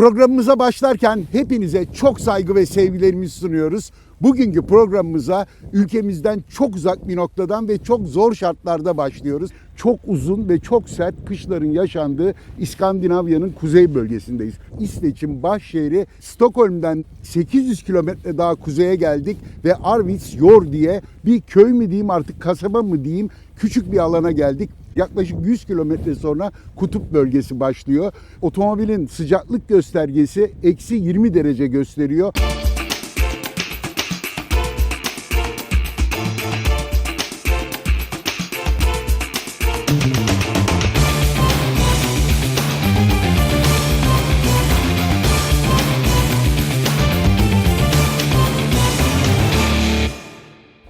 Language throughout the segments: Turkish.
Programımıza başlarken hepinize çok saygı ve sevgilerimizi sunuyoruz. Bugünkü programımıza ülkemizden çok uzak bir noktadan ve çok zor şartlarda başlıyoruz. Çok uzun ve çok sert kışların yaşandığı İskandinavya'nın kuzey bölgesindeyiz. İsveç'in baş şehri Stockholm'dan 800 kilometre daha kuzeye geldik ve Arvidsjaur diye bir köy mü diyeyim artık kasaba mı diyeyim küçük bir alana geldik. Yaklaşık 100 kilometre sonra kutup bölgesi başlıyor. Otomobilin sıcaklık göstergesi eksi 20 derece gösteriyor.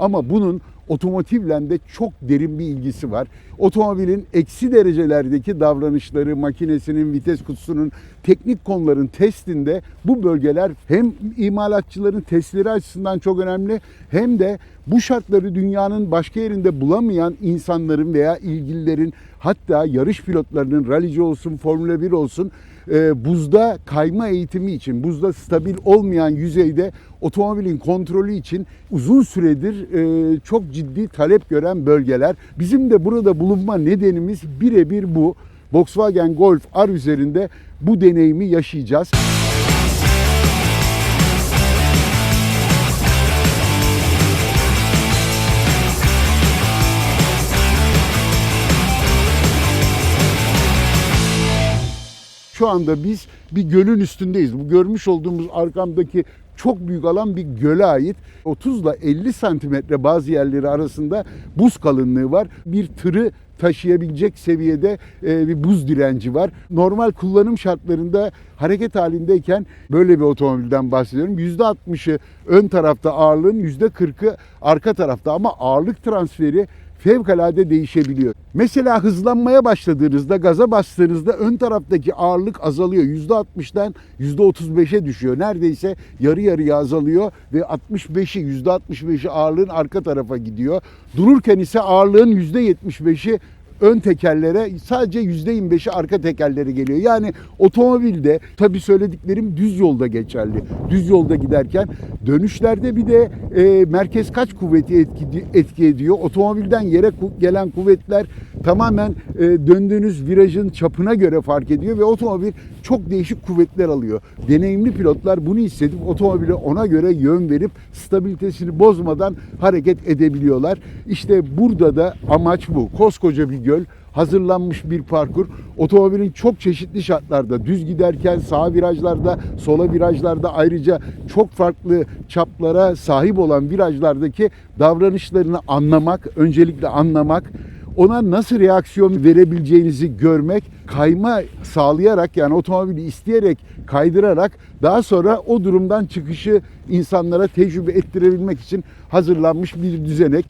Ama bunun otomotivle de çok derin bir ilgisi var. Otomobilin eksi derecelerdeki davranışları, makinesinin, vites kutusunun, teknik konuların testinde bu bölgeler hem imalatçıların testleri açısından çok önemli hem de bu şartları dünyanın başka yerinde bulamayan insanların veya ilgililerin hatta yarış pilotlarının ralici olsun, Formula 1 olsun buzda kayma eğitimi için, buzda stabil olmayan yüzeyde otomobilin kontrolü için uzun süredir e, çok ciddi talep gören bölgeler. Bizim de burada bulunma nedenimiz birebir bu. Volkswagen Golf R üzerinde bu deneyimi yaşayacağız. Şu anda biz bir gölün üstündeyiz. Bu görmüş olduğumuz arkamdaki çok büyük alan bir göle ait. 30 ile 50 santimetre bazı yerleri arasında buz kalınlığı var. Bir tırı taşıyabilecek seviyede e, bir buz direnci var. Normal kullanım şartlarında hareket halindeyken böyle bir otomobilden bahsediyorum. %60'ı ön tarafta ağırlığın %40'ı arka tarafta ama ağırlık transferi fevkalade değişebiliyor. Mesela hızlanmaya başladığınızda, gaza bastığınızda ön taraftaki ağırlık azalıyor. %60'dan %35'e düşüyor. Neredeyse yarı yarıya azalıyor ve 65'i, %65'i ağırlığın arka tarafa gidiyor. Dururken ise ağırlığın %75'i ön tekerlere sadece %25'i arka tekerlere geliyor. Yani otomobilde tabii söylediklerim düz yolda geçerli. Düz yolda giderken dönüşlerde bir de e, merkez kaç kuvveti etki, etki ediyor. Otomobilden yere gelen kuvvetler tamamen e, döndüğünüz virajın çapına göre fark ediyor ve otomobil çok değişik kuvvetler alıyor. Deneyimli pilotlar bunu hissedip otomobile ona göre yön verip stabilitesini bozmadan hareket edebiliyorlar. İşte burada da amaç bu. Koskoca bir göl hazırlanmış bir parkur. Otomobilin çok çeşitli şartlarda düz giderken sağ virajlarda, sola virajlarda ayrıca çok farklı çaplara sahip olan virajlardaki davranışlarını anlamak, öncelikle anlamak, ona nasıl reaksiyon verebileceğinizi görmek, kayma sağlayarak yani otomobili isteyerek kaydırarak daha sonra o durumdan çıkışı insanlara tecrübe ettirebilmek için hazırlanmış bir düzenek.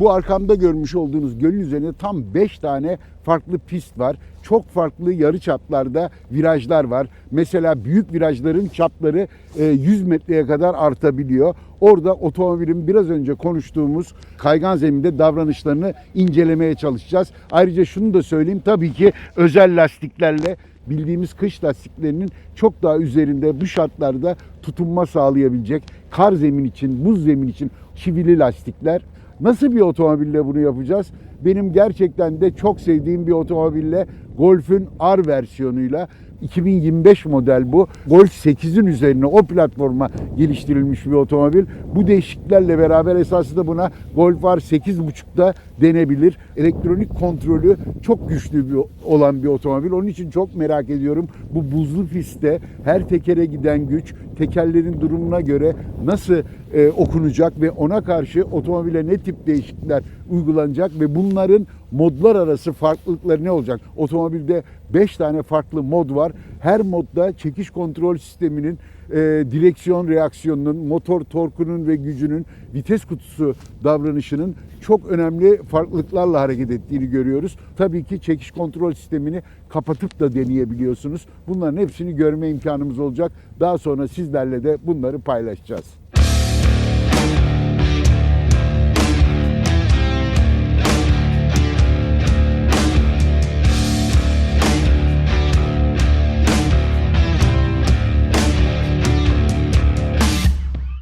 Bu arkamda görmüş olduğunuz gölün üzerinde tam 5 tane farklı pist var. Çok farklı yarı çaplarda virajlar var. Mesela büyük virajların çapları e, 100 metreye kadar artabiliyor. Orada otomobilin biraz önce konuştuğumuz kaygan zeminde davranışlarını incelemeye çalışacağız. Ayrıca şunu da söyleyeyim tabii ki özel lastiklerle bildiğimiz kış lastiklerinin çok daha üzerinde bu şartlarda tutunma sağlayabilecek kar zemin için, buz zemin için çivili lastikler. Nasıl bir otomobille bunu yapacağız? Benim gerçekten de çok sevdiğim bir otomobille Golf'ün R versiyonuyla 2025 model bu. Golf 8'in üzerine o platforma geliştirilmiş bir otomobil. Bu değişikliklerle beraber esasında buna Golf R 8.5'da denebilir. Elektronik kontrolü çok güçlü bir, olan bir otomobil. Onun için çok merak ediyorum bu buzlu pistte her tekere giden güç tekerlerin durumuna göre nasıl e, okunacak ve ona karşı otomobile ne tip değişiklikler uygulanacak ve bunların modlar arası farklılıkları ne olacak? Otomobilde 5 tane farklı mod var. Her modda çekiş kontrol sisteminin, e, direksiyon reaksiyonunun, motor torkunun ve gücünün, vites kutusu davranışının çok önemli farklılıklarla hareket ettiğini görüyoruz. Tabii ki çekiş kontrol sistemini kapatıp da deneyebiliyorsunuz. Bunların hepsini görme imkanımız olacak. Daha sonra sizlerle de bunları paylaşacağız.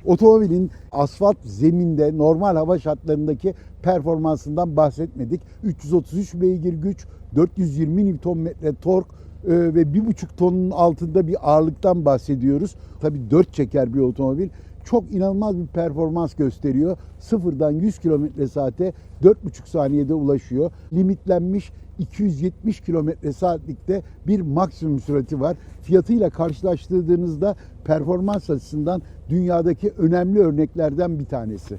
Otomobilin asfalt zeminde normal hava şartlarındaki performansından bahsetmedik. 333 beygir güç, 420 Nm tork e, ve 1,5 tonun altında bir ağırlıktan bahsediyoruz. Tabii 4 çeker bir otomobil. Çok inanılmaz bir performans gösteriyor. Sıfırdan 100 km saate 4,5 saniyede ulaşıyor. Limitlenmiş 270 km saatlikte bir maksimum sürati var. Fiyatıyla karşılaştırdığınızda performans açısından dünyadaki önemli örneklerden bir tanesi.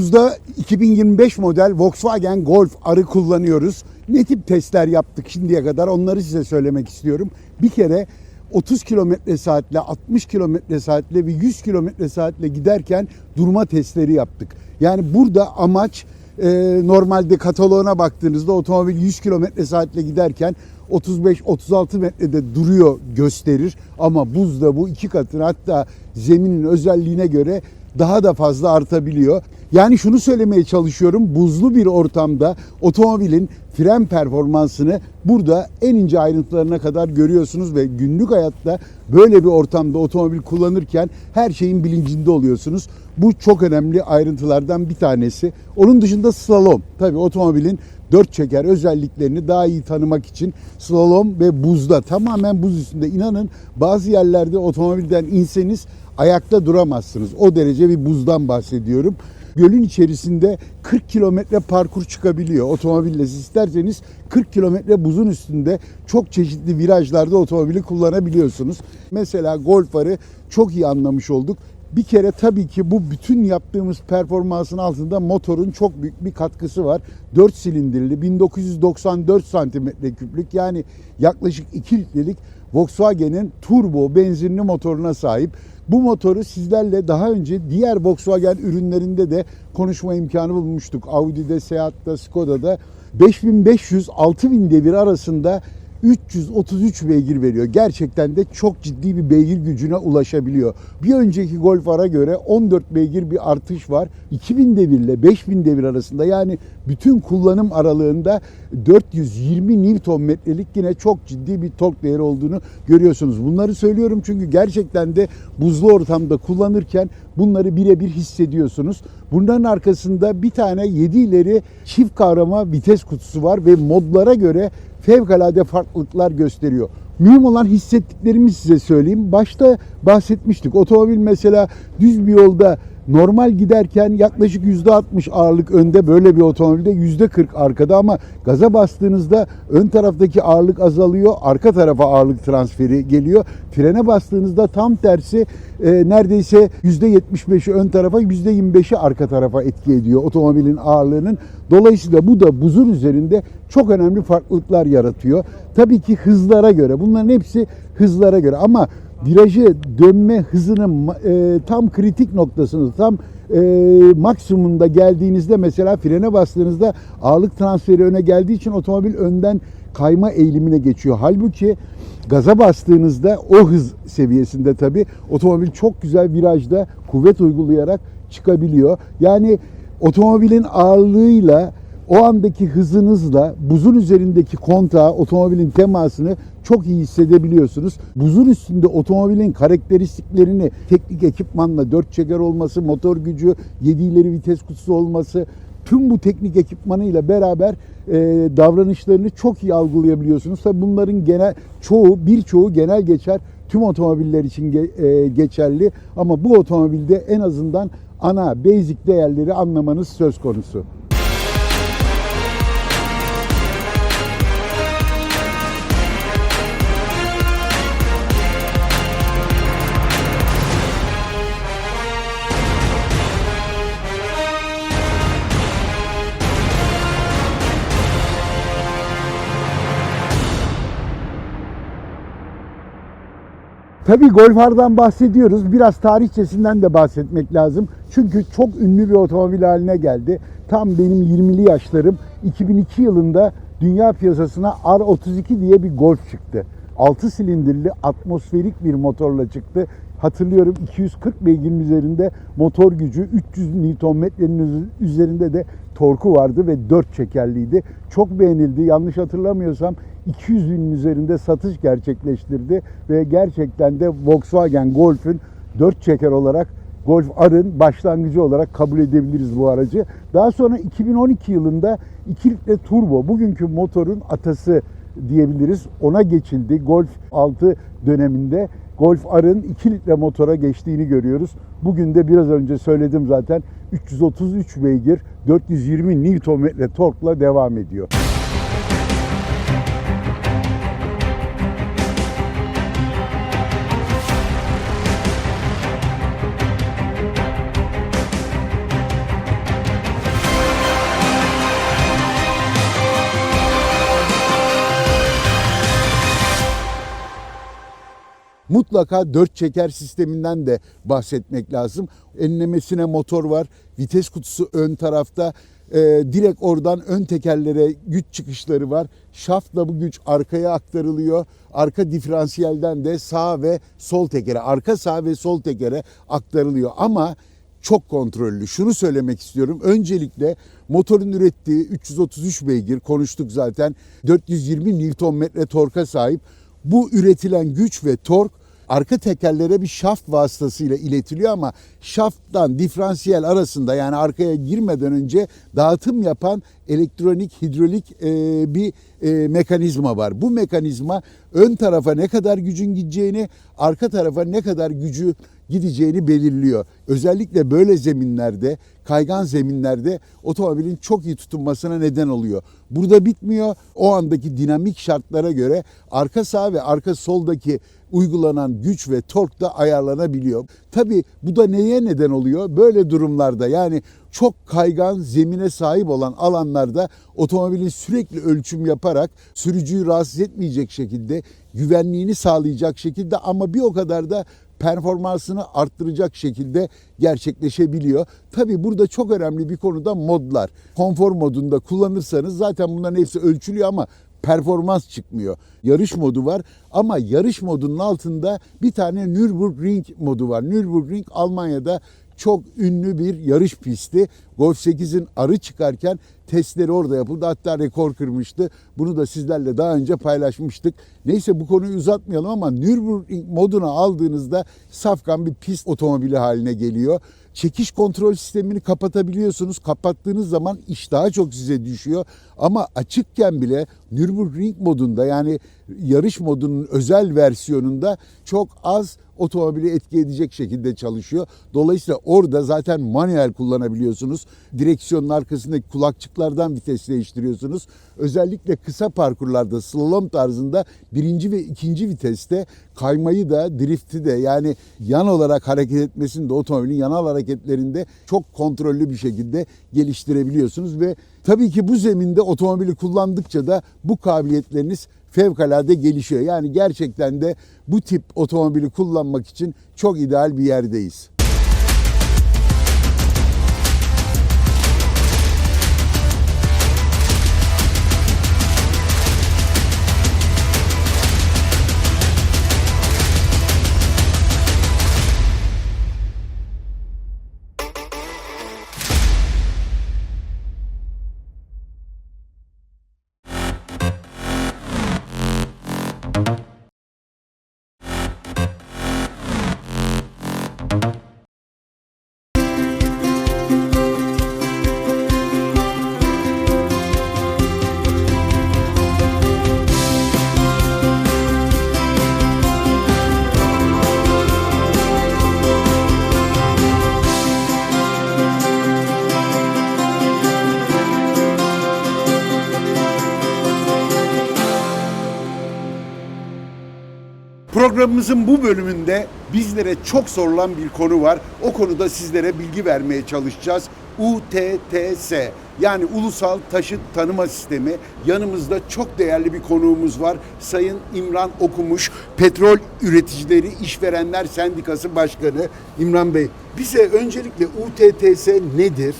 Buzda 2025 model Volkswagen Golf R'ı kullanıyoruz. Ne tip testler yaptık şimdiye kadar onları size söylemek istiyorum. Bir kere 30 kilometre saatle, 60 kilometre saatle ve 100 kilometre saatle giderken durma testleri yaptık. Yani burada amaç e, normalde kataloğuna baktığınızda otomobil 100 kilometre saatle giderken 35-36 metrede duruyor gösterir. Ama buzda bu iki katını hatta zeminin özelliğine göre daha da fazla artabiliyor. Yani şunu söylemeye çalışıyorum. Buzlu bir ortamda otomobilin fren performansını burada en ince ayrıntılarına kadar görüyorsunuz ve günlük hayatta böyle bir ortamda otomobil kullanırken her şeyin bilincinde oluyorsunuz. Bu çok önemli ayrıntılardan bir tanesi. Onun dışında slalom. Tabii otomobilin dört çeker özelliklerini daha iyi tanımak için slalom ve buzda tamamen buz üstünde inanın bazı yerlerde otomobilden inseniz ayakta duramazsınız. O derece bir buzdan bahsediyorum. Gölün içerisinde 40 kilometre parkur çıkabiliyor. Otomobille siz isterseniz 40 kilometre buzun üstünde çok çeşitli virajlarda otomobili kullanabiliyorsunuz. Mesela Golf R'ı çok iyi anlamış olduk. Bir kere tabii ki bu bütün yaptığımız performansın altında motorun çok büyük bir katkısı var. 4 silindirli 1994 santimetre küplük yani yaklaşık 2 litrelik Volkswagen'in turbo benzinli motoruna sahip. Bu motoru sizlerle daha önce diğer Volkswagen ürünlerinde de konuşma imkanı bulmuştuk. Audi'de, Seat'ta, Skoda'da 5500-6000 devir arasında 333 beygir veriyor. Gerçekten de çok ciddi bir beygir gücüne ulaşabiliyor. Bir önceki Golf R'a göre 14 beygir bir artış var. 2000 devirle 5000 devir arasında yani bütün kullanım aralığında 420 Nm'lik yine çok ciddi bir tork değeri olduğunu görüyorsunuz. Bunları söylüyorum çünkü gerçekten de buzlu ortamda kullanırken bunları birebir hissediyorsunuz. Bunların arkasında bir tane 7 ileri çift kavrama vites kutusu var ve modlara göre fevkalade farklılıklar gösteriyor. Mühim olan hissettiklerimi size söyleyeyim. Başta bahsetmiştik. Otomobil mesela düz bir yolda normal giderken yaklaşık %60 ağırlık önde böyle bir otomobilde %40 arkada ama gaza bastığınızda ön taraftaki ağırlık azalıyor. Arka tarafa ağırlık transferi geliyor. Frene bastığınızda tam tersi e, neredeyse %75'i ön tarafa %25'i arka tarafa etki ediyor otomobilin ağırlığının. Dolayısıyla bu da buzun üzerinde çok önemli farklılıklar yaratıyor. Tabii ki hızlara göre bunların hepsi hızlara göre ama virajı dönme hızının e, tam kritik noktasını tam e, maksimumda geldiğinizde mesela frene bastığınızda ağırlık transferi öne geldiği için otomobil önden kayma eğilimine geçiyor. Halbuki gaza bastığınızda o hız seviyesinde tabii otomobil çok güzel virajda kuvvet uygulayarak çıkabiliyor. Yani otomobilin ağırlığıyla o andaki hızınızla buzun üzerindeki kontağı, otomobilin temasını çok iyi hissedebiliyorsunuz. Buzun üstünde otomobilin karakteristiklerini teknik ekipmanla dört çeker olması, motor gücü, 7 ileri vites kutusu olması, tüm bu teknik ekipmanıyla beraber e, davranışlarını çok iyi algılayabiliyorsunuz. Tabii bunların genel çoğu, birçoğu genel geçer tüm otomobiller için ge, e, geçerli ama bu otomobilde en azından ana basic değerleri anlamanız söz konusu. Tabii Golfar'dan bahsediyoruz. Biraz tarihçesinden de bahsetmek lazım. Çünkü çok ünlü bir otomobil haline geldi. Tam benim 20'li yaşlarım. 2002 yılında dünya piyasasına R32 diye bir Golf çıktı. 6 silindirli atmosferik bir motorla çıktı. Hatırlıyorum 240 beygirin üzerinde motor gücü, 300 Nm'nin üzerinde de torku vardı ve 4 çekerliydi. Çok beğenildi. Yanlış hatırlamıyorsam 200 binin üzerinde satış gerçekleştirdi ve gerçekten de Volkswagen Golf'ün 4 çeker olarak Golf R'ın başlangıcı olarak kabul edebiliriz bu aracı. Daha sonra 2012 yılında 2 litre turbo, bugünkü motorun atası diyebiliriz. Ona geçildi. Golf 6 döneminde Golf R'ın 2 litre motora geçtiğini görüyoruz. Bugün de biraz önce söyledim zaten 333 beygir 420 Nm torkla devam ediyor. Mutlaka dört çeker sisteminden de bahsetmek lazım. Enlemesine motor var. Vites kutusu ön tarafta. Ee, direkt oradan ön tekerlere güç çıkışları var. Şaftla bu güç arkaya aktarılıyor. Arka diferansiyelden de sağ ve sol tekere, arka sağ ve sol tekere aktarılıyor. Ama çok kontrollü. Şunu söylemek istiyorum. Öncelikle motorun ürettiği 333 beygir konuştuk zaten. 420 Nm torka sahip. Bu üretilen güç ve tork arka tekerlere bir şaft vasıtasıyla iletiliyor ama şafttan diferansiyel arasında yani arkaya girmeden önce dağıtım yapan elektronik hidrolik e, bir e, mekanizma var. Bu mekanizma ön tarafa ne kadar gücün gideceğini, arka tarafa ne kadar gücü gideceğini belirliyor. Özellikle böyle zeminlerde, kaygan zeminlerde otomobilin çok iyi tutunmasına neden oluyor. Burada bitmiyor. O andaki dinamik şartlara göre arka sağ ve arka soldaki uygulanan güç ve tork da ayarlanabiliyor. Tabii bu da neye neden oluyor? Böyle durumlarda yani çok kaygan zemine sahip olan alanlarda otomobilin sürekli ölçüm yaparak sürücüyü rahatsız etmeyecek şekilde güvenliğini sağlayacak şekilde ama bir o kadar da performansını arttıracak şekilde gerçekleşebiliyor. Tabi burada çok önemli bir konu da modlar. Konfor modunda kullanırsanız zaten bunların hepsi ölçülüyor ama performans çıkmıyor. Yarış modu var ama yarış modunun altında bir tane Nürburgring modu var. Nürburgring Almanya'da çok ünlü bir yarış pisti. Golf 8'in arı çıkarken testleri orada yapıldı. Hatta rekor kırmıştı. Bunu da sizlerle daha önce paylaşmıştık. Neyse bu konuyu uzatmayalım ama Nürburgring moduna aldığınızda safkan bir pist otomobili haline geliyor. Çekiş kontrol sistemini kapatabiliyorsunuz. Kapattığınız zaman iş daha çok size düşüyor. Ama açıkken bile Nürburgring modunda yani yarış modunun özel versiyonunda çok az otomobili etki edecek şekilde çalışıyor. Dolayısıyla orada zaten manuel kullanabiliyorsunuz. Direksiyonun arkasındaki kulakçıklardan vites değiştiriyorsunuz. Özellikle kısa parkurlarda slalom tarzında birinci ve ikinci viteste kaymayı da drifti de yani yan olarak hareket etmesini de otomobilin yanal hareketlerinde çok kontrollü bir şekilde geliştirebiliyorsunuz ve tabii ki bu zeminde otomobili kullandıkça da bu kabiliyetleriniz fevkalade gelişiyor. Yani gerçekten de bu tip otomobili kullanmak için çok ideal bir yerdeyiz. Programımızın bu bölümünde bizlere çok sorulan bir konu var. O konuda sizlere bilgi vermeye çalışacağız. UTTS yani Ulusal Taşıt Tanıma Sistemi. Yanımızda çok değerli bir konuğumuz var. Sayın İmran Okumuş, Petrol Üreticileri İşverenler Sendikası Başkanı İmran Bey. Bize öncelikle UTTS nedir?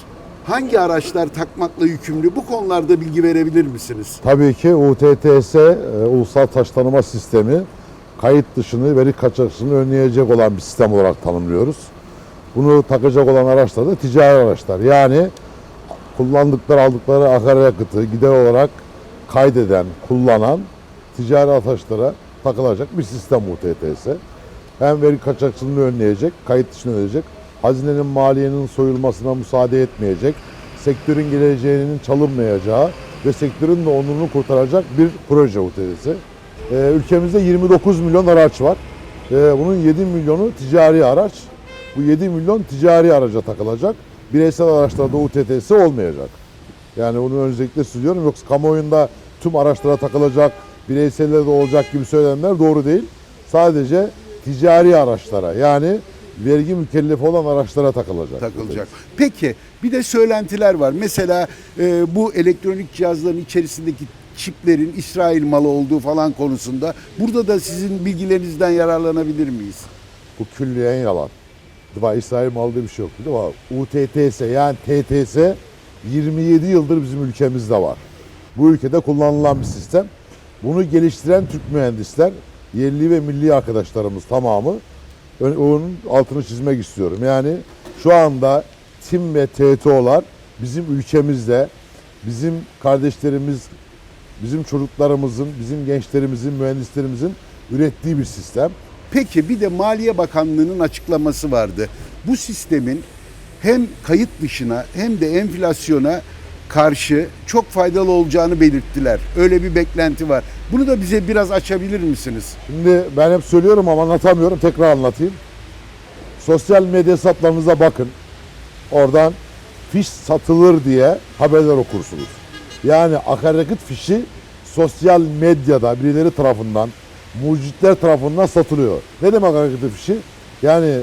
Hangi araçlar takmakla yükümlü? Bu konularda bilgi verebilir misiniz? Tabii ki UTTS, e, Ulusal Taş Tanıma Sistemi, kayıt dışını, veri kaçakçılığını önleyecek olan bir sistem olarak tanımlıyoruz. Bunu takacak olan araçlar da ticari araçlar. Yani kullandıkları, aldıkları akaryakıtı gider olarak kaydeden, kullanan ticari araçlara takılacak bir sistem UTTS. Hem veri kaçakçılığını önleyecek, kayıt dışını önleyecek, hazinenin maliyenin soyulmasına müsaade etmeyecek, sektörün geleceğinin çalınmayacağı ve sektörün de onurunu kurtaracak bir proje UTTS. Ee, ülkemizde 29 milyon araç var. Ee, bunun 7 milyonu ticari araç. Bu 7 milyon ticari araca takılacak. Bireysel araçlarda UTTS olmayacak. Yani bunu öncelikle söylüyorum. Yoksa kamuoyunda tüm araçlara takılacak, bireysellere de olacak gibi söylemler doğru değil. Sadece ticari araçlara yani vergi mükellefi olan araçlara takılacak. takılacak. Peki bir de söylentiler var. Mesela e, bu elektronik cihazların içerisindeki çiplerin İsrail malı olduğu falan konusunda burada da sizin bilgilerinizden yararlanabilir miyiz? Bu külliyen yalan. Var İsrail malı diye bir şey yok. Var. UTTS yani TTS 27 yıldır bizim ülkemizde var. Bu ülkede kullanılan bir sistem. Bunu geliştiren Türk mühendisler, yerli ve milli arkadaşlarımız tamamı onun altını çizmek istiyorum. Yani şu anda TİM ve TTO'lar bizim ülkemizde bizim kardeşlerimiz, bizim çocuklarımızın, bizim gençlerimizin, mühendislerimizin ürettiği bir sistem. Peki bir de Maliye Bakanlığı'nın açıklaması vardı. Bu sistemin hem kayıt dışına hem de enflasyona karşı çok faydalı olacağını belirttiler. Öyle bir beklenti var. Bunu da bize biraz açabilir misiniz? Şimdi ben hep söylüyorum ama anlatamıyorum. Tekrar anlatayım. Sosyal medya hesaplarınıza bakın. Oradan fiş satılır diye haberler okursunuz. Yani akaryakıt fişi sosyal medyada birileri tarafından, mucitler tarafından satılıyor. Ne demek akaryakıt fişi? Yani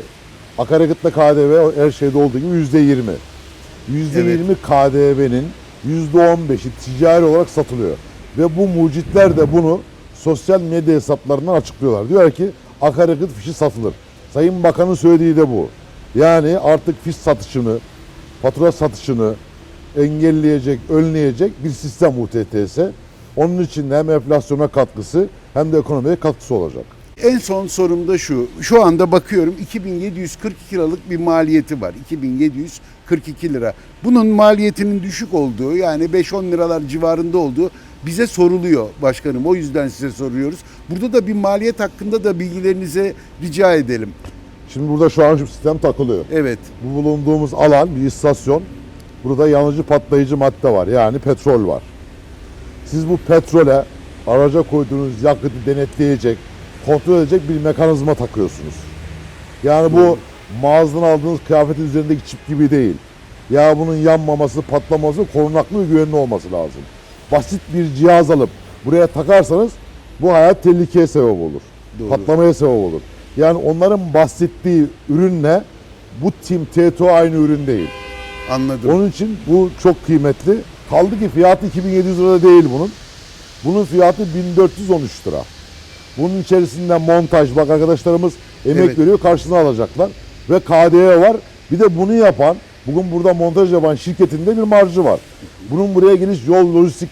akaryakıtla KDV her şeyde olduğu gibi yüzde yirmi. Yüzde yirmi KDV'nin yüzde on beşi ticari olarak satılıyor. Ve bu mucitler de bunu sosyal medya hesaplarından açıklıyorlar. Diyor ki akaryakıt fişi satılır. Sayın Bakan'ın söylediği de bu. Yani artık fiş satışını, fatura satışını engelleyecek, önleyecek bir sistem UTTS. Onun için de hem enflasyona katkısı hem de ekonomiye katkısı olacak. En son sorum da şu. Şu anda bakıyorum 2742 liralık bir maliyeti var. 2742 lira. Bunun maliyetinin düşük olduğu yani 5-10 liralar civarında olduğu bize soruluyor başkanım. O yüzden size soruyoruz. Burada da bir maliyet hakkında da bilgilerinize rica edelim. Şimdi burada şu an sistem takılıyor. Evet. Bu bulunduğumuz alan bir istasyon. Burada yanıcı patlayıcı madde var. Yani petrol var. Siz bu petrole araca koyduğunuz yakıtı denetleyecek, kontrol edecek bir mekanizma takıyorsunuz. Yani bu mağazadan aldığınız kıyafetin üzerindeki çip gibi değil. Ya bunun yanmaması, patlaması korunaklı ve güvenli olması lazım. Basit bir cihaz alıp buraya takarsanız bu hayat tehlikeye sebep olur. Doğru. Patlamaya sebep olur. Yani onların bahsettiği ürünle bu Tim TTO aynı ürün değil. Anladım. Onun için bu çok kıymetli. Kaldı ki fiyatı 2700 lira değil bunun. Bunun fiyatı 1413 lira. Bunun içerisinde montaj bak arkadaşlarımız emek Evet. veriyor karşılığını alacaklar. Ve KDV var. Bir de bunu yapan bugün burada montaj yapan şirketinde bir marjı var. Bunun buraya geliş yol lojistik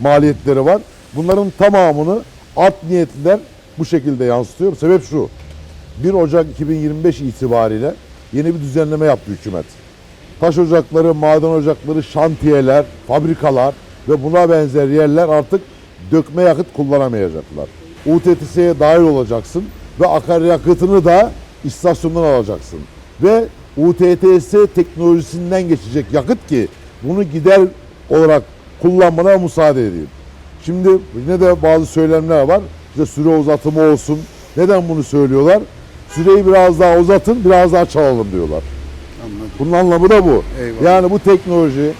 maliyetleri var. Bunların tamamını art niyetliler bu şekilde yansıtıyor. Sebep şu. 1 Ocak 2025 itibariyle yeni bir düzenleme yaptı hükümet. Taş ocakları, maden ocakları, şantiyeler, fabrikalar ve buna benzer yerler artık dökme yakıt kullanamayacaklar. UTTS'ye dahil olacaksın ve akaryakıtını da istasyondan alacaksın. Ve UTTS teknolojisinden geçecek yakıt ki bunu gider olarak kullanmana müsaade edeyim. Şimdi yine de bazı söylemler var. İşte süre uzatımı olsun. Neden bunu söylüyorlar? Süreyi biraz daha uzatın, biraz daha çalalım diyorlar. Bunun anlamı da bu. Eyvallah. Yani bu teknoloji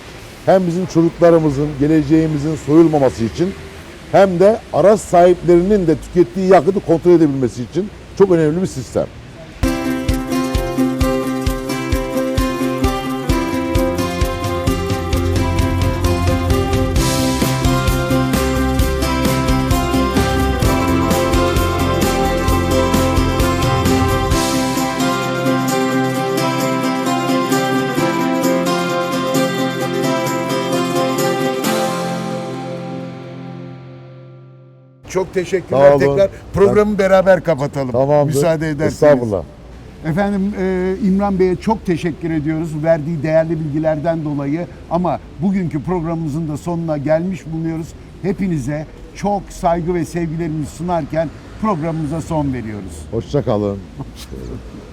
hem bizim çocuklarımızın, geleceğimizin soyulmaması için hem de araç sahiplerinin de tükettiği yakıtı kontrol edebilmesi için çok önemli bir sistem. Çok teşekkürler Sağ olun. tekrar. Programı beraber kapatalım. Tamamdır. Müsaade ederseniz. Estağfurullah. Efendim e, İmran Bey'e çok teşekkür ediyoruz verdiği değerli bilgilerden dolayı ama bugünkü programımızın da sonuna gelmiş bulunuyoruz. Hepinize çok saygı ve sevgilerimizi sunarken programımıza son veriyoruz. Hoşça kalın.